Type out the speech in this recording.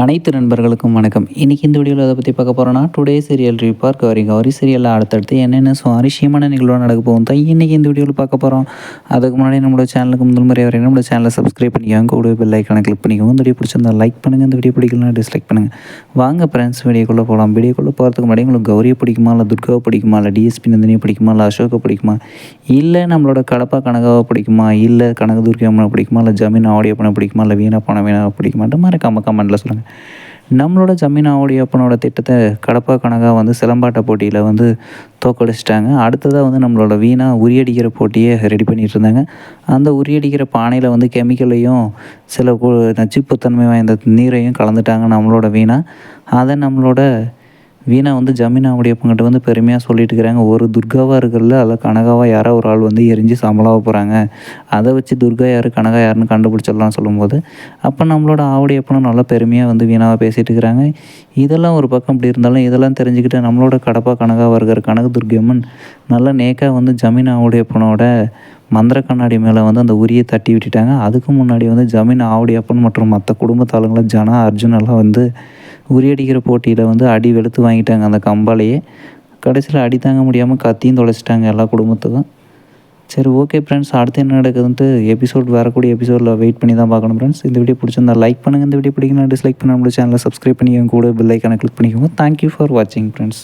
அனைத்து நண்பர்களுக்கும் வணக்கம். இன்றைக்கி இந்த வீடியோவில் அதை பற்றி பார்க்க போகிறோன்னா டுடே சீரியல் ரிப்பார் கவரி கவரி சீரியலில் அடுத்தடுத்து என்னென்ன சுவாரஸ்யமான நிகழ்வு நடக்க போகும் தான் இன்றைக்கி இந்த வீடியோவில் பார்க்க போகிறோம் அதுக்கு முன்னாடி நம்மளோட சேனலுக்கு முதல் முறை வரை நம்மளோட சேனலை சப்ஸ்கிரைப் பண்ணிக்கோங்க. கூட பெல் ஐக்கானை கிளிக் பண்ணிக்கோங்க. இந்த வீடியோ பிடிச்சிருந்தா லைக் பண்ணுங்கள் இந்த வீடியோ பிடிக்கலாம் டிஸ்லைக் பண்ணுங்கள் வாங்க ஃப்ரெண்ட்ஸ் வீடியோக்குள்ளே போகலாம் வீடியோக்குள்ளே போகிறதுக்கு முன்னாடி உங்களுக்கு கௌரியை பிடிக்குமா இல்லை துர்காவை பிடிக்குமா இல்லை டிஎஸ்பி நந்தினியை பிடிக்குமா இல்லை அசோகை பிடிக்குமா இல்லை நம்மளோட கடப்பா கனகாவை பிடிக்குமா இல்லை கனக துர்கா பிடிக்குமா இல்லை ஜமீன் ஆடியோ பண்ண பிடிக்குமா இல்லை வீணா பணம் வீணா பிடிக்குமான்ற மாதிரி கம்ம கமெண்ட்டில் சொல்லுங்கள் நம்மளோட ஜமீன் அப்பனோட திட்டத்தை கடப்பா கணக்காக வந்து சிலம்பாட்ட போட்டியில் வந்து தோக்கடிச்சிட்டாங்க. அடுத்ததாக வந்து நம்மளோட வீணா உரியடிக்கிற போட்டியை ரெடி பண்ணிகிட்டு இருந்தாங்க அந்த உரியடிக்கிற பானையில் வந்து கெமிக்கலையும் சில நச்சுப்புத்தன்மை வாய்ந்த நீரையும் கலந்துட்டாங்க நம்மளோட வீணா. அதை நம்மளோட வீணா வந்து ஜமீனாவுடைய பங்கிட்ட வந்து பெருமையாக சொல்லிட்டு இருக்கிறாங்க. ஒரு துர்காவாக இருக்கிறதுல அதில் கனகாவாக யாரோ ஒரு ஆள் வந்து எரிஞ்சு சம்பளாக போகிறாங்க அதை வச்சு துர்கா யார் கனகா யாருன்னு கண்டுபிடிச்சிடலாம் சொல்லும்போது அப்போ நம்மளோட ஆவுடையப்பனும் நல்லா பெருமையாக வந்து வீணாவாக பேசிகிட்டு இருக்கிறாங்க. இதெல்லாம் ஒரு பக்கம் இப்படி இருந்தாலும் இதெல்லாம் தெரிஞ்சுக்கிட்டு நம்மளோட கடப்பா கனகாவாக இருக்கிற கனக துர்கியம்மன் நல்லா நேக்காக வந்து ஜமீன் ஆவுடையப்பனோட மந்திர கண்ணாடி மேலே வந்து அந்த உரியை தட்டி விட்டுட்டாங்க. அதுக்கு முன்னாடி வந்து ஜமீன் ஆவுடையப்பன் மற்றும் மற்ற குடும்பத்தாளுங்களை ஜனா அர்ஜுனெல்லாம் வந்து உரியடிக்கிற போட்டியில் வந்து அடி வெளுத்து வாங்கிட்டாங்க அந்த கம்பாலேயே. கடைசியில் அடி தாங்க முடியாமல் கத்தியும் தொலைச்சிட்டாங்க எல்லா குடும்பத்துக்கும். சரி ஓகே ஃப்ரெண்ட்ஸ் அடுத்து என்ன நடக்குதுன்ட்டு எபிசோட் வரக்கூடிய எபிசோடில் வெயிட் பண்ணி தான் பார்க்கணும் ஃப்ரெண்ட்ஸ் இந்த வீடியோ பிடிச்சிருந்தா லைக் பண்ணுங்கள் இந்த வீடியோ பிடிக்கணும் டிஸ்லைக் பண்ண நம்மளோட சேனலை சப்ஸ்கிரைப் பண்ணி கூட பெல் ஐக்கானை கிளிக் பண்ணிக்கோங்க. தேங்க்யூ ஃபார் வாட்சிங் ஃப்ரெண்ட்ஸ்